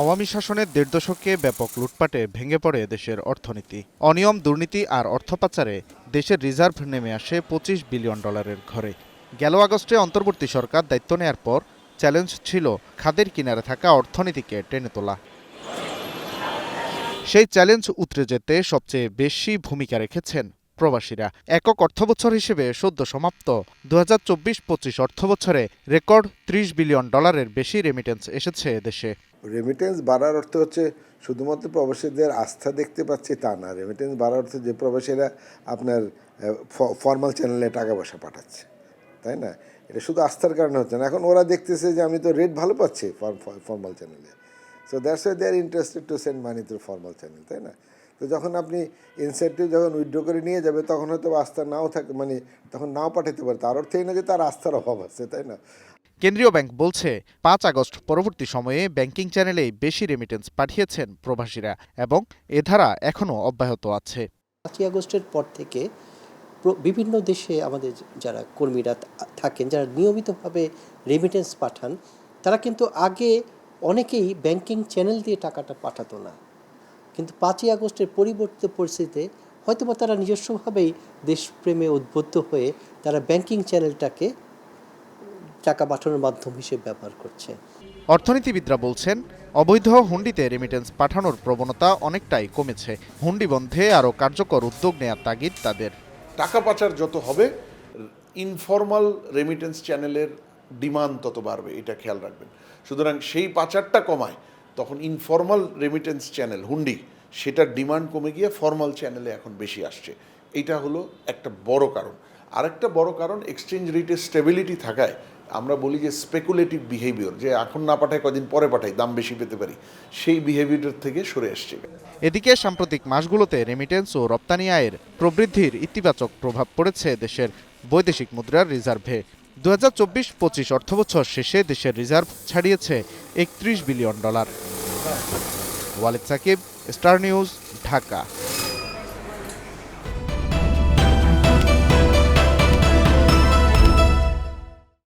আওয়ামী শাসনের দেড় দশকে ব্যাপক লুটপাটে ভেঙে পড়ে দেশের অর্থনীতি। অনিয়ম, দুর্নীতি আর অর্থ পাচারে দেশের রিজার্ভ নেমে আসে পঁচিশ বিলিয়ন ডলারের ঘরে। গেল আগস্টে অন্তর্বর্তী সরকার দায়িত্ব নেয়ার পর চ্যালেঞ্জ ছিল খাদের কিনারে থাকা অর্থনীতিকে টেনে তোলা। সেই চ্যালেঞ্জ উতরে যেতে সবচেয়ে বেশি ভূমিকা রেখেছেন প্রবাসীরা। একক অর্থবছর হিসেবে সদ্য সমাপ্ত। দু হাজার চব্বিশ পঁচিশ অর্থবছরে রেকর্ড ত্রিশ বিলিয়ন ডলারের বেশি রেমিটেন্স এসেছে দেশে রেমিটেন্স বাড়ার অর্থ হচ্ছে শুধুমাত্র প্রবাসীদের আস্থা দেখতে পাচ্ছি তা না। রেমিটেন্স বাড়ার অর্থ যে প্রবাসীরা আপনার ফর্মাল চ্যানেলে টাকা পয়সা পাঠাচ্ছে। তাই না? এটা শুধু আস্থার কারণে হচ্ছে না। এখন ওরা দেখতেছে যে আমি তো রেট ভালো পাচ্ছি ফর্মাল চ্যানেলে so that's why they are interested to send money through formal channel তাই না? তো যখন আপনি ইনসেন্টিভ যখন উইথড্র করে নিয়ে যাবে তখন হয়তো আস্থা নাও থাকে মানে তখন নাও পাঠাতে পারে। তার অর্থ এই না যে তার আস্থার অভাব আছে তাই না? কেন্দ্রীয় ব্যাংক বলছে পাঁচ আগস্ট পরবর্তী সময়ে ব্যাংকিং চ্যানেলে বেশি রেমিটেন্স পাঠিয়েছেন প্রবাসীরা এবং এ ধারা এখনও অব্যাহত আছে। পাঁচই আগস্টের পর থেকে বিভিন্ন দেশে আমাদের যারা কর্মীরা থাকেন যারা নিয়মিতভাবে রেমিটেন্স পাঠান তারা কিন্তু আগে অনেকেই ব্যাংকিং চ্যানেল দিয়ে টাকাটা পাঠাতো না। কিন্তু পাঁচই আগস্টের পরিবর্তিত পরিস্থিতিতে হয়তোবা তারা নিজস্বভাবেই দেশপ্রেমে উদ্বুদ্ধ হয়ে তারা ব্যাংকিং চ্যানেলটাকে টাকা পাঠানোর মাধ্যম হিসেবে ব্যবহার করছে। অর্থনীতিবিদরা বলছেন অবৈধ হুন্ডিতে রেমিটেন্স পাঠানোর প্রবণতা অনেকটাই কমেছে। হুন্ডি বন্ধে আরও কার্যকর উদ্যোগ নেয়ার তাগিদ তাদের। টাকা পাচার যত হবে ইনফর্মাল রেমিটেন্স চ্যানেলের ডিমান্ড তত বাড়বে, এটা খেয়াল রাখবেন। সুতরাং সেই পাচারটা কমায়, তখন ইনফর্মাল রেমিটেন্স চ্যানেল হুন্ডি, সেটার ডিমান্ড কমে গিয়ে ফর্মাল চ্যানেলে এখন বেশি আসছে। এটা হলো একটা বড় কারণ। আরেকটা বড় কারণ এক্সচেঞ্জ রেটের স্টেবিলিটি থাকায় আমরা বলি যে স্পেকুলেটিভ বিহেভিয়ার যে এখন না পাঠায়, কদিন পরে পাঠাই দাম বেশি পেতে পারি, সেই বিহেভিয়ার থেকে সরে আসছে এদিকে সাম্প্রতিক মাসগুলোতে রেমিটেন্স ও রপ্তানি আয়ের প্রবৃদ্ধির ইতিবাচক প্রভাব পড়েছে দেশের বৈদেশিক মুদ্রার রিজার্ভে। দু হাজার চব্বিশ পঁচিশ অর্থবছর শেষে দেশের রিজার্ভ ছাড়িয়েছে একত্রিশ billion dollar. Walid Sakib, star news, Dhaka.